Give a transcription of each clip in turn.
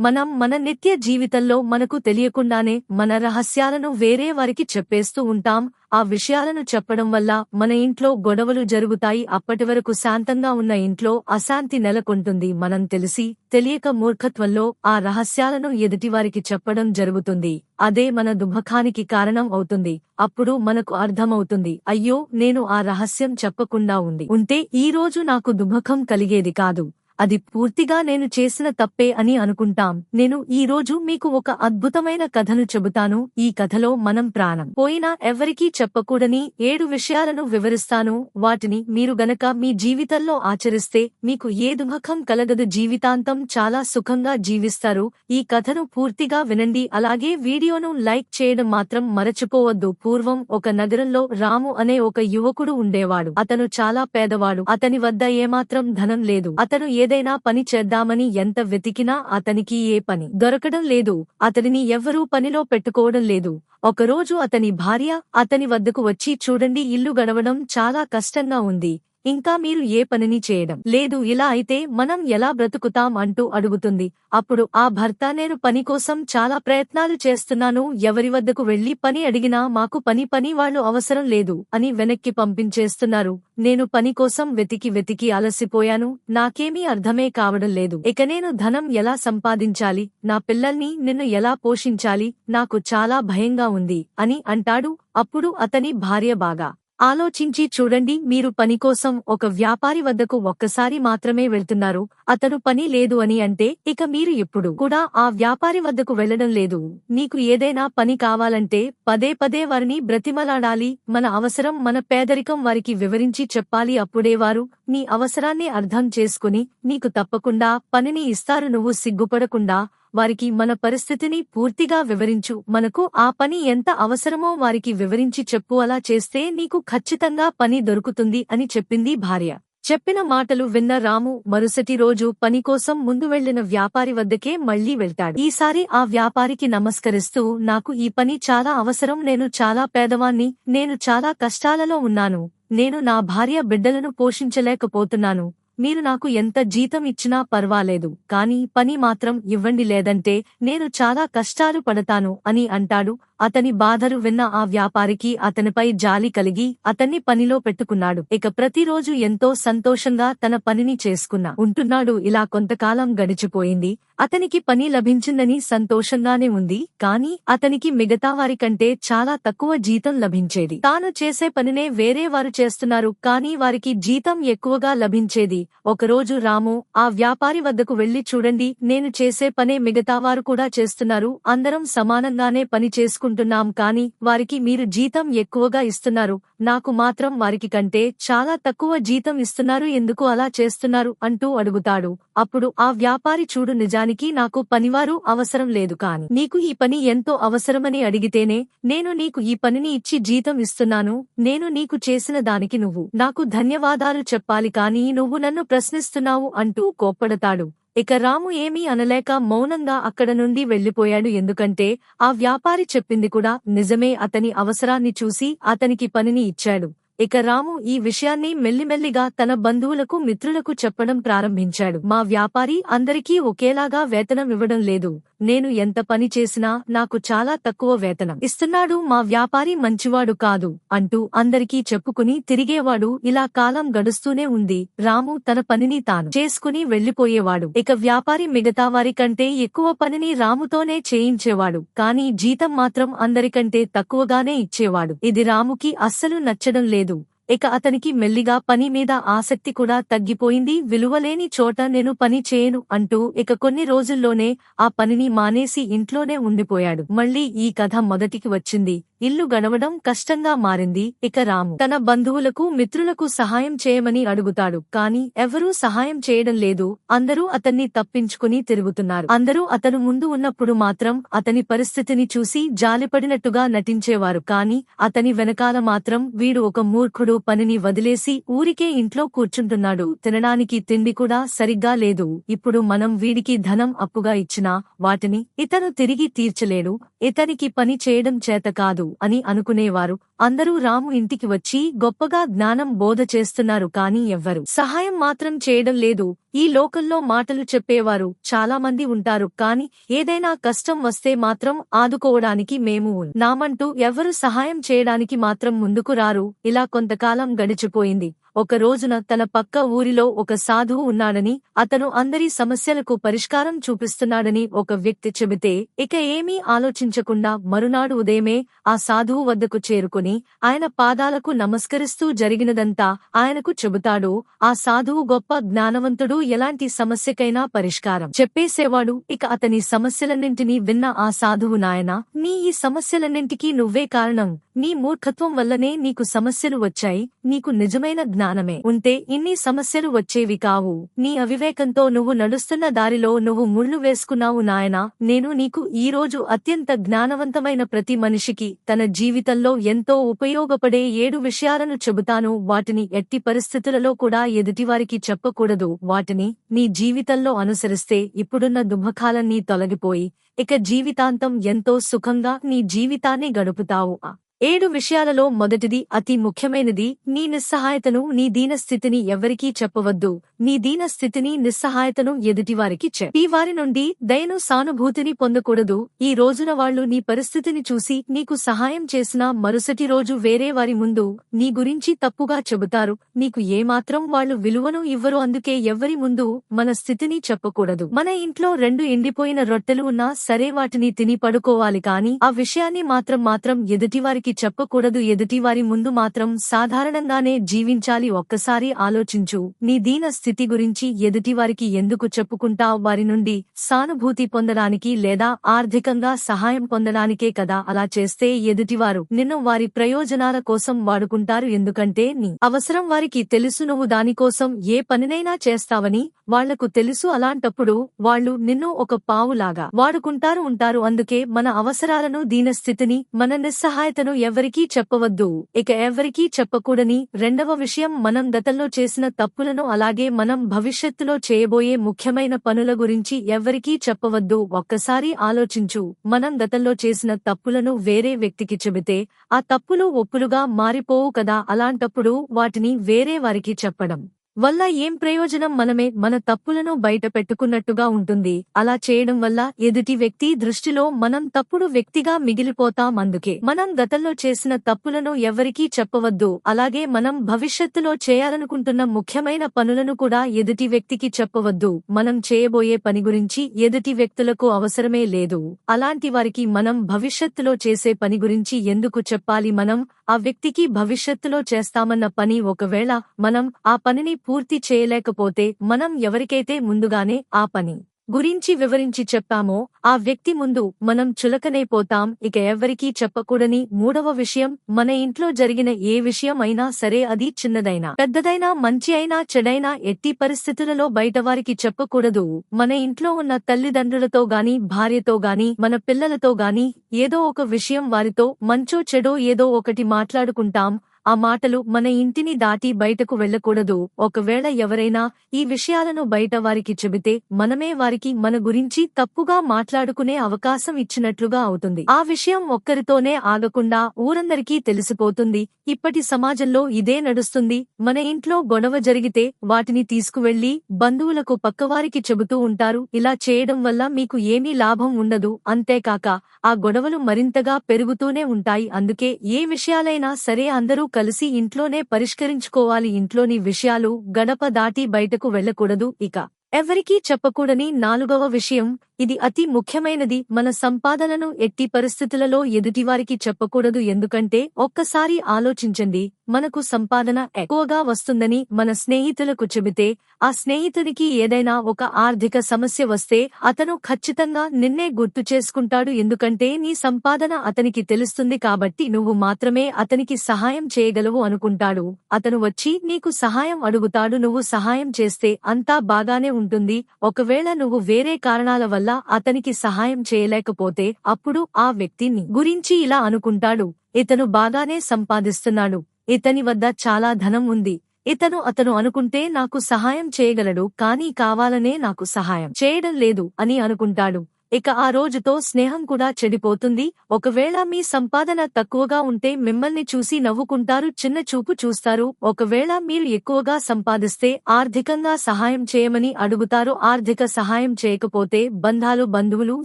మనం మన నిత్య జీవితంలో మనకు తెలియకుండానే మన రహస్యాలను వేరే వారికి చెప్పేస్తూ ఉంటాం. ఆ విషయాలను చెప్పడం వల్ల మన ఇంట్లో గొడవలు జరుగుతాయి. అప్పటి వరకు శాంతంగా ఉన్న ఇంట్లో అశాంతి నెలకొంటుంది. మనం తెలిసి తెలియక మూర్ఖత్వంలో ఆ రహస్యాలను ఎదుటివారికి చెప్పడం జరుగుతుంది. అదే మన దుఃఖానికి కారణం అవుతుంది. అప్పుడు మనకు అర్థమవుతుంది. అయ్యో నేను ఆ రహస్యం చెప్పకుండా ఉంది ఉంటే ఈ రోజు నాకు దుఃఖం కలిగేది కాదు. అది పూర్తిగా నేను చేసిన తప్పే అని అనుకుంటాం. నేను ఈ రోజు మీకు ఒక అద్భుతమైన కథను చెబుతాను. ఈ కథలో మనం ప్రాణం పోయినా ఎవరికీ చెప్పకూడని ఏడు విషయాలను వివరిస్తాను. వాటిని మీరు గనక మీ జీవితంలో ఆచరిస్తే మీకు ఏ దుఃఖం కలగదు. జీవితాంతం చాలా సుఖంగా జీవిస్తారు. ఈ కథను పూర్తిగా వినండి. అలాగే వీడియోను లైక్ చేయడం మాత్రం మరచిపోవద్దు. పూర్వం ఒక నగరంలో రాము అనే ఒక యువకుడు ఉండేవాడు. అతను చాలా పేదవాడు. అతని వద్ద ఏమాత్రం ధనం లేదు. అతను ఏదైనా పని చేద్దామని ఎంత వెతికినా అతనికి ఏ పని దొరకడం లేదు. అతడిని ఎవ్వరూ పనిలో పెట్టుకోవడం లేదు. ఒకరోజు అతని భార్య అతని వద్దకు వచ్చి చూడండి ఇల్లు గడవడం చాలా కష్టంగా ఉంది. ఇంకా మీరు ఏ పనిని చేయడం? లేదు ఇలా అయితే మనం ఎలా బ్రతుకుతాం అంటూ అడుగుతుంది. అప్పుడు ఆ భర్త నేను పని కోసం చాలా ప్రయత్నాలు చేస్తున్నాను ఎవరి వద్దకు వెళ్ళి పని అడిగినా మాకు పని పని వాళ్ళు అవసరం లేదు అని వెనక్కి పంపించేస్తున్నారు. నేను పని కోసం వెతికి వెతికి అలసిపోయాను నాకేమీ అర్థమే కావడం లేదు. ఇక నేను ధనం ఎలా సంపాదించాలి? నా పిల్లల్ని నిన్ను ఎలా పోషించాలి? నాకు చాలా భయంగా ఉంది అని అంటాడు. అప్పుడు అతని భార్య బాగా ఆలోచించి చూడండి మీరు పని కోసం ఒక వ్యాపారి వద్దకు ఒక్కసారి మాత్రమే వెళ్తున్నారు అతను పని లేదు అని అంటే ఇక మీరు ఎప్పుడు కూడా ఆ వ్యాపారి వద్దకు వెళ్ళడం లేదు. నీకు ఏదైనా పని కావాలంటే పదే పదే వారిని బ్రతిమలాడాలి మన అవసరం మన పేదరికం వారికి వివరించి చెప్పాలి అప్పుడే వారు నీ అవసరాన్ని అర్థం చేసుకుని నీకు తప్పకుండా పనిని ఇస్తారు నువ్వు సిగ్గుపడకుండా వారికి మన పరిస్థితిని పూర్తిగా వివరించు. మనకు ఆ పని ఎంత అవసరమో వారికి వివరించి చెప్పు. అలా చేస్తే నీకు ఖచ్చితంగా పని దొరుకుతుంది అని చెప్పింది భార్య. చెప్పిన మాటలు విన్న రాము మరుసటి రోజు పని కోసం ముందు వెళ్ళిన వ్యాపారి వద్దకే మళ్ళీ వెళ్తాడు. ఈసారి ఆ వ్యాపారికి నమస్కరిస్తూ నాకు ఈ పని చాలా అవసరం. నేను చాలా పేదవాణ్ణి. నేను చాలా కష్టాలలో ఉన్నాను. నేను నా భార్య బిడ్డలను పోషించలేకపోతున్నాను. మీరు నాకు ఎంత జీతం ఇచ్చినా పర్వాలేదు కాని పని మాత్రం ఇవ్వండి లేదంటే నేను చాలా కష్టాలు పడతాను అని అంటాడు అతని బాధలు విన్న ఆ వ్యాపారికి అతనిపై జాలి కలిగి అతన్ని పనిలో పెట్టుకున్నాడు. ఇక ప్రతిరోజు ఎంతో సంతోషంగా తన పనిని చేసుకున్నా ఉంటున్నాడు. ఇలా కొంతకాలం గడిచిపోయింది. అతనికి పని లభించిందని సంతోషంగానే ఉంది. కాని అతనికి మిగతా వారి కంటే చాలా తక్కువ జీతం లభించేది. తాను చేసే పనినే వేరే వారు చేస్తున్నారు. కాని వారికి జీతం ఎక్కువగా లభించేది. ఒకరోజు రాము ఆ వ్యాపారి వద్దకు వెళ్ళి చూడండి. నేను చేసే పనే మిగతా వారు కూడా చేస్తున్నారు. అందరం సమానంగానే పని చేసుకుంటున్నాం కాని వారికి మీరు జీతం ఎక్కువగా ఇస్తున్నారు. నాకు మాత్రం వారికి కంటే చాలా తక్కువ జీతం ఇస్తున్నారు. ఎందుకు అలా చేస్తున్నారు? అంటూ అడుగుతాడు. అప్పుడు ఆ వ్యాపారి చూడు నిజానికి నాకు పనివారు అవసరం లేదు కాని నీకు ఈ పని ఎంతో అవసరమని అడిగితేనే నేను నీకు ఈ పనిని ఇచ్చి జీతం ఇస్తున్నాను. నేను నీకు చేసిన దానికి నువ్వు నాకు ధన్యవాదాలు చెప్పాలి కాని నువ్వు నన్ను ప్రశ్నిస్తున్నావు అంటూ కోప్పడతాడు. ఇక రాము ఏమీ అనలేక మౌనంగా అక్కడ నుండి వెళ్ళిపోయాడు ఎందుకంటే ఆ వ్యాపారి చెప్పింది కూడా నిజమే. అతని అవసరాన్ని చూసి అతనికి పనిని ఇచ్చాడు. ఇక రాము ఈ విషయాన్ని మెల్లిమెల్లిగా తన బంధువులకు మిత్రులకు చెప్పడం ప్రారంభించాడు. మా వ్యాపారి అందరికీ ఒకేలాగా వేతనం ఇవ్వడం లేదు. నేను ఎంత పని చేసినా నాకు చాలా తక్కువ వేతనం. ఇస్తున్నాడు మా వ్యాపారి మంచివాడు కాదు అంటూ అందరికీ చెప్పుకుని తిరిగేవాడు. ఇలా కాలం గడుస్తూనే ఉంది. రాము తన పనిని తాను చేసుకుని వెళ్ళిపోయేవాడు ఇక వ్యాపారి మిగతా వారి కంటే ఎక్కువ పనిని రాముతోనే చేయించేవాడు. కాని జీతం మాత్రం అందరికంటే తక్కువగానే ఇచ్చేవాడు. ఇది రాముకి అస్సలు నచ్చడం లేదు. ఇక అతనికి మెల్లిగా పని మీద ఆసక్తి కూడా తగ్గిపోయింది. విలువలేని చోట నేను పని చేయను అంటూ ఇక కొన్ని రోజుల్లోనే ఆ పనిని మానేసి ఇంట్లోనే ఉండిపోయాడు. మళ్ళీ ఈ కథ మొదటికి వచ్చింది. ఇల్లు గడవడం కష్టంగా మారింది. ఇక రాము తన బంధువులకు మిత్రులకు సహాయం చేయమని అడుగుతాడు. కాని ఎవరూ సహాయం చేయడం లేదు. అందరూ అతన్ని తప్పించుకుని తిరుగుతున్నారు. అందరూ అతను ముందు ఉన్నప్పుడు మాత్రం అతని పరిస్థితిని చూసి జాలిపడినట్టుగా నటించేవారు. కాని అతని వెనకాల మాత్రం వీడు ఒక మూర్ఖుడు పనిని వదిలేసి ఊరికే ఇంట్లో కూర్చుంటున్నాడు. తినడానికి తిండి కూడా సరిగ్గా లేదు. ఇప్పుడు మనం వీడికి ధనం అప్పుగా ఇచ్చినా వాటిని ఇతను తిరిగి తీర్చలేడు. ఇతనికి పని చేయడం చేత కాదు. అని అనుకునేవారు. అందరూ రాము ఇంటికి వచ్చి గొప్పగా జ్ఞానం బోధ చేస్తున్నారు కానీ ఎవ్వరు. సహాయం మాత్రం చేయడం లేదు. ఈ లోకల్లో మాటలు చెప్పేవారు చాలా మంది ఉంటారు కాని ఏదైనా కష్టం వస్తే మాత్రం ఆదుకోవడానికి మేము నామంటూ ఎవరు సహాయం చేయడానికి మాత్రం ముందుకు రారు. ఇలా కొంతకాలం గడిచిపోయింది. ఒక రోజున తన పక్క ఊరిలో ఒక సాధువు ఉన్నాడని అతను అందరి సమస్యలకు పరిష్కారం చూపిస్తున్నాడని ఒక వ్యక్తి చెబితే ఇక ఏమీ ఆలోచించకుండా మరునాడు ఉదయమే ఆ సాధువు వద్దకు చేరుకుని ఆయన పాదాలకు నమస్కరిస్తూ జరిగినదంతా ఆయనకు చెబుతాడు ఆ సాధువు గొప్ప జ్ఞానవంతుడు ఎలాంటి సమస్యకైనా పరిష్కారం చెప్పేసేవాడు. ఇక అతని సమస్యలన్నింటినీ విన్న ఆ సాధువు నాయనా నీ ఈ సమస్యలన్నింటికీ నువ్వే కారణం. నీ మూర్ఖత్వం వల్లనే నీకు సమస్యలు వచ్చాయి నీకు నిజమైన జ్ఞానమే. ఉంటే ఇన్ని సమస్యలు వచ్చేవి కావు. నీ అవివేకంతో నువ్వు నడుస్తున్న దారిలో నువ్వు ముళ్ళు వేసుకున్నావు నాయనా. నేను నీకు ఈ రోజు అత్యంత జ్ఞానవంతమైన ప్రతి మనిషికి తన జీవితంలో ఎంతో ఉపయోగపడే ఏడు విషయాలను చెబుతాను. వాటిని ఎట్టి పరిస్థితులలో కూడా ఎదుటివారికి చెప్పకూడదు. వాటిని నీ జీవితంలో అనుసరిస్తే ఇప్పుడున్న దుఃఖాలన్నీ తొలగిపోయి ఇక జీవితాంతం ఎంతో సుఖంగా నీ జీవితాన్ని గడుపుతావు. ఏడు విషయాలలో మొదటిది అతి ముఖ్యమైనది. నీ నిస్సహాయతను నీ దీనస్థితిని ఎవ్వరికీ చెప్పవద్దు. నీ దీనస్థితిని నిస్సహాయతను ఎదుటివారికి చెప్పి. వారి నుండి దయను సానుభూతిని పొందకూడదు. ఈ రోజున వాళ్ళు నీ పరిస్థితిని చూసి నీకు సహాయం చేసినా మరుసటి రోజు వేరే వారి ముందు నీ గురించి తప్పుగా చెబుతారు. నీకు ఏమాత్రం వాళ్ళు విలువను ఇవ్వరు. అందుకే ఎవ్వరి ముందు మన స్థితిని చెప్పకూడదు. మన ఇంట్లో రెండు ఎండిపోయిన రొట్టెలు ఉన్నా సరే వాటిని తిని పడుకోవాలి కాని ఆ విషయాన్ని మాత్రం మాత్రం ఎదుటివారికి చెప్పకూడదు. ఎదుటివారి ముందు మాత్రం సాధారణంగానే జీవించాలి. ఒక్కసారి ఆలోచించు. నీ దీన స్థితి గురించి ఎదుటివారికి ఎందుకు చెప్పుకుంటావు? వారి నుండి సానుభూతి పొందడానికి లేదా ఆర్థికంగా సహాయం పొందడానికే కదా అలా చేస్తే ఎదుటివారు నిన్ను వారి ప్రయోజనాల కోసం వాడుకుంటారు. ఎందుకంటే నీ అవసరం వారికి తెలుసు. నువ్వు దానికోసం ఏ పనినైనా చేస్తావని వాళ్ళకు తెలుసు. అలాంటప్పుడు వాళ్ళు నిన్ను ఒక పావులాగా వాడుకుంటారు ఉంటారు. అందుకే మన అవసరాలను దీనస్థితిని మన నిస్సహాయతను ఎవరికీ చెప్పవద్దు. ఇక ఎవరికీ చెప్పకూడని రెండవ విషయం మనం గతంలో చేసిన తప్పులను అలాగే మనం భవిష్యత్తులో చేయబోయే ముఖ్యమైన పనుల గురించి ఎవరికీ చెప్పవద్దు. ఒక్కసారి ఆలోచించు. మనం గతంలో చేసిన తప్పులను వేరే వ్యక్తికి చెబితే ఆ తప్పులు ఒప్పులుగా మారిపోవు కదా. అలాంటప్పుడు వాటిని వేరే వారికి చెప్పడం. వల్ల ఏం ప్రయోజనం మనమే మన తప్పులను బయట పెట్టుకున్నట్టుగా ఉంటుంది. అలా చేయడం వల్ల ఎదుటి వ్యక్తి దృష్టిలో మనం తప్పుడు వ్యక్తిగా మిగిలిపోతాం అందుకే మనం గతంలో చేసిన తప్పులను ఎవరికీ చెప్పవద్దు. అలాగే మనం భవిష్యత్తులో చేయాలనుకుంటున్న ముఖ్యమైన పనులను కూడా ఎదుటి వ్యక్తికి చెప్పవద్దు. మనం చేయబోయే పని గురించి ఎదుటి వ్యక్తులకు అవసరమే లేదు. అలాంటి వారికి మనం భవిష్యత్తులో చేసే పని గురించి ఎందుకు చెప్పాలి మనం? ఆ వ్యక్తికి భవిష్యత్తులో చేస్తామన్న పని ఒకవేళ మనం ఆ పనిని పూర్తి చేయలేకపోతే మనం ఎవరికైతే ముందుగానే ఆ పని గురించి వివరించి చెప్పామో ఆ వ్యక్తి ముందు మనం చులకనైపోతాం ఇక ఎవ్వరికీ చెప్పకూడని మూడవ విషయం మన ఇంట్లో జరిగిన ఏ విషయం అయినా సరే అది చిన్నదైనా పెద్దదైనా మంచి అయినా చెడైనా ఎట్టి పరిస్థితులలో బయటవారికి చెప్పకూడదు. మన ఇంట్లో ఉన్న తల్లిదండ్రులతో గాని భార్యతో గాని మన పిల్లలతో గాని ఏదో ఒక విషయం వారితో మంచో చెడో ఏదో ఒకటి మాట్లాడుకుంటాం ఆ మాటలు మన ఇంటిని దాటి బయటకు వెళ్ళకూడదు ఒకవేళ ఎవరైనా ఈ విషయాలను బయట వారికి చెబితే మనమే వారికి మన గురించి తప్పుగా మాట్లాడుకునే అవకాశం ఇచ్చినట్లుగా అవుతుంది. ఆ విషయం ఒక్కరితోనే ఆగకుండా ఊరందరికీ తెలిసిపోతుంది. ఇప్పటి సమాజంలో ఇదే నడుస్తుంది. మన ఇంట్లో గొడవ జరిగితే వాటిని తీసుకువెళ్ళి బంధువులకు పక్కవారికి చెబుతూ ఉంటారు. ఇలా చేయడం వల్ల మీకు ఏమీ లాభం ఉండదు. అంతేకాక ఆ గొడవలు మరింతగా పెరుగుతూనే ఉంటాయి. అందుకే ఏ విషయాలైనా సరే అందరూ కలిసి ఇంట్లోనే పరిష్కరించుకోవాలి. ఇంట్లోని విషయాలు గడప దాటి బయటకు వెళ్ళకూడదు ఇక ఎవరికీ చెప్పకూడని నాలుగవ విషయం ఇది అతి ముఖ్యమైనది. మన సంపాదనను ఎట్టి పరిస్థితులలో ఎదుటివారికి చెప్పకూడదు. ఎందుకంటే ఒక్కసారి ఆలోచించండి మనకు సంపాదన ఎక్కువగా వస్తుందని మన స్నేహితులకు చెబితే ఆ స్నేహితునికి ఏదైనా ఒక ఆర్థిక సమస్య వస్తే అతను ఖచ్చితంగా నిన్నే గుర్తు చేసుకుంటాడు. ఎందుకంటే నీ సంపాదన అతనికి తెలుస్తుంది కాబట్టి నువ్వు మాత్రమే అతనికి సహాయం చేయగలవు అనుకుంటాడు. అతను వచ్చి నీకు సహాయం అడుగుతాడు. నువ్వు సహాయం చేస్తే అంతా బాగానే ఉంటుంది. ఒకవేళ నువ్వు వేరే కారణాల వల్ల అతనికి సహాయం చేయలేకపోతే అప్పుడు ఆ వ్యక్తిని గురించి ఇలా అనుకుంటాడు. ఇతను బాగానే సంపాదిస్తున్నాడు. ఇతని వద్ద చాలా ధనం ఉంది. ఇతను అతను అనుకుంటే నాకు సహాయం చేయగలడు కానీ కావాలనే నాకు సహాయం చేయడం లేదు అని అనుకుంటాడు. ఇక ఆ రోజుతో స్నేహం కూడా చెడిపోతుంది. ఒకవేళ మీ సంపాదన తక్కువగా ఉంటే మిమ్మల్ని చూసి నవ్వుకుంటారు చిన్న చూపు చూస్తారు. ఒకవేళ మీరు ఎక్కువగా సంపాదిస్తే ఆర్థికంగా సహాయం చేయమని అడుగుతారు. ఆర్థిక సహాయం చేయకపోతే బంధాలు బంధువులు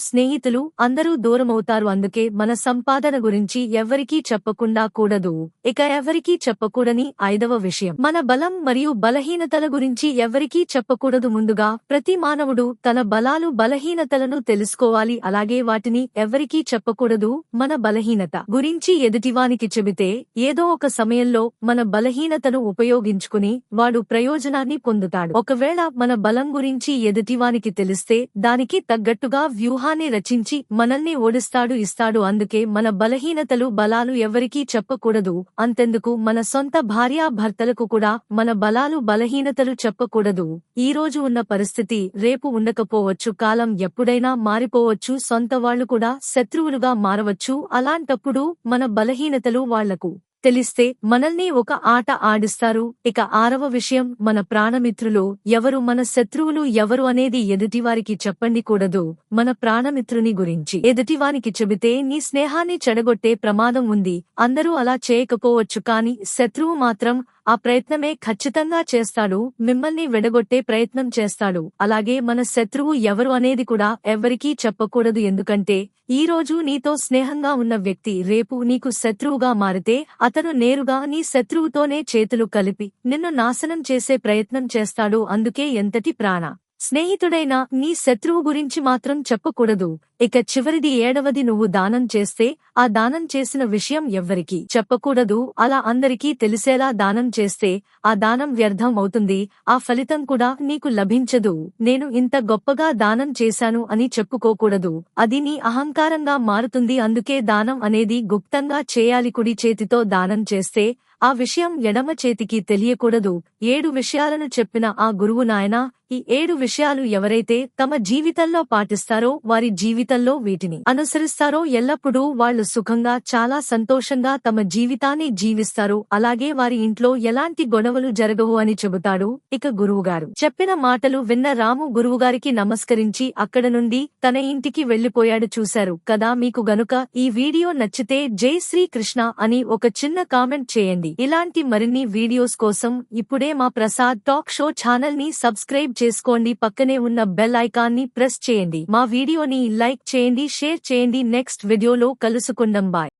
స్నేహితులు అందరూ దూరమవుతారు. అందుకే మన సంపాదన గురించి ఎవరికీ చెప్పకుండా కూడదు. ఇక ఎవరికీ చెప్పకూడని ఐదవ విషయం. మన బలం మరియు బలహీనతల గురించి ఎవరికీ చెప్పకూడదు. ముందుగా ప్రతి మానవుడు తన బలాలు బలహీనతలను తెలుసు చేసుకోవాలి అలాగే వాటిని ఎవరికీ చెప్పకూడదు. మన బలహీనత గురించి ఎదుటివానికి చెబితే ఏదో ఒక సమయంలో మన బలహీనతను ఉపయోగించుకుని వాడు ప్రయోజనాన్ని పొందుతాడు. ఒకవేళ మన బలం గురించి ఎదుటివానికి తెలిస్తే దానికి తగ్గట్టుగా వ్యూహాన్ని రచించి మనల్ని ఓడిస్తాడు ఇస్తాడు. అందుకే మన బలహీనతలు బలాలు ఎవరికీ చెప్పకూడదు. అంతెందుకు మన సొంత భార్యాభర్తలకు కూడా మన బలాలు బలహీనతలు చెప్పకూడదు. ఈ రోజు ఉన్న పరిస్థితి రేపు ఉండకపోవచ్చు. కాలం ఎప్పుడైనా మారి మారిపోవచ్చు సొంత వాళ్ళు కూడా శత్రువులుగా మారవచ్చు. అలాంటప్పుడు మన బలహీనతలు వాళ్ళకు తెలిస్తే మనల్ని ఒక ఆట ఆడిస్తారు. ఇక ఆరవ విషయం మన ప్రాణమిత్రులు ఎవరు మన శత్రువులు ఎవరు అనేది ఎదుటివారికి చెప్పండి కూడదు. మన ప్రాణమిత్రుని గురించి ఎదుటివానికి చెబితే నీ స్నేహాన్ని చెడగొట్టే ప్రమాదం ఉంది. అందరూ అలా చేయకపోవచ్చు కాని శత్రువు మాత్రం ఆ ప్రయత్నమే ఖచ్చితంగా చేస్తాడు. మిమ్మల్ని విడగొట్టే ప్రయత్నం చేస్తాడు. అలాగే మన శత్రువు ఎవరు అనేది కూడా ఎవ్వరికీ చెప్పకూడదు. ఎందుకంటే ఈ రోజు నీతో స్నేహంగా ఉన్న వ్యక్తి రేపు నీకు శత్రువుగా మారితే అతను నేరుగా నీ శత్రువుతోనే చేతులు కలిపి నిన్ను నాశనం చేసే ప్రయత్నం చేస్తాడు అందుకే ఎంతటి ప్రాణ. స్నేహితుడైనా నీ శత్రువు గురించి మాత్రం చెప్పకూడదు. ఇక చివరిది ఏడవది నువ్వు దానం చేస్తే ఆ దానం చేసిన విషయం ఎవ్వరికీ చెప్పకూడదు. అలా అందరికీ తెలిసేలా దానం చేస్తే ఆ దానం వ్యర్థం అవుతుంది ఆ ఫలితం కూడా నీకు లభించదు. నేను ఇంత గొప్పగా దానం చేశాను అని చెప్పుకోకూడదు. అది నీ అహంకారంగా మారుతుంది. అందుకే దానం అనేది గుప్తంగా చేయాలి. కుడి చేతితో దానం చేస్తే ఆ విషయం ఎడమ చేతికి తెలియకూడదు. ఏడు విషయాలను చెప్పిన ఆ గురువు నాయనా ఈ ఏడు విషయాలు ఎవరైతే తమ జీవితంలో పాటిస్తారో వారి జీవితంలో వీటిని అనుసరిస్తారో ఎల్లప్పుడూ వాళ్ళు సుఖంగా చాలా సంతోషంగా తమ జీవితాన్ని జీవిస్తారు. అలాగే వారి ఇంట్లో ఎలాంటి గొడవలు జరగవు అని చెబుతాడు ఇక గురువుగారు. చెప్పిన మాటలు విన్న రాము గురువుగారికి నమస్కరించి అక్కడ నుండి తన ఇంటికి వెళ్ళిపోయాడు చూశారు. కదా మీకు గనుక ఈ వీడియో నచ్చితే జై శ్రీకృష్ణ అని ఒక చిన్న కామెంట్ చేయండి. ఇలాంటి మరిన్ని వీడియోస్ కోసం ఇప్పుడే మా ప్రసాద్ టాక్ షో ఛానల్ని సబ్స్క్రైబ్ చేసుకోండి. పక్కనే ఉన్న బెల్ ఐకాన్ని ప్రెస్ చేయండి. మా వీడియోని లైక్ చేయండి షేర్ చేయండి. నెక్స్ట్ వీడియోలో కలుసుకుందాం. బాయ్.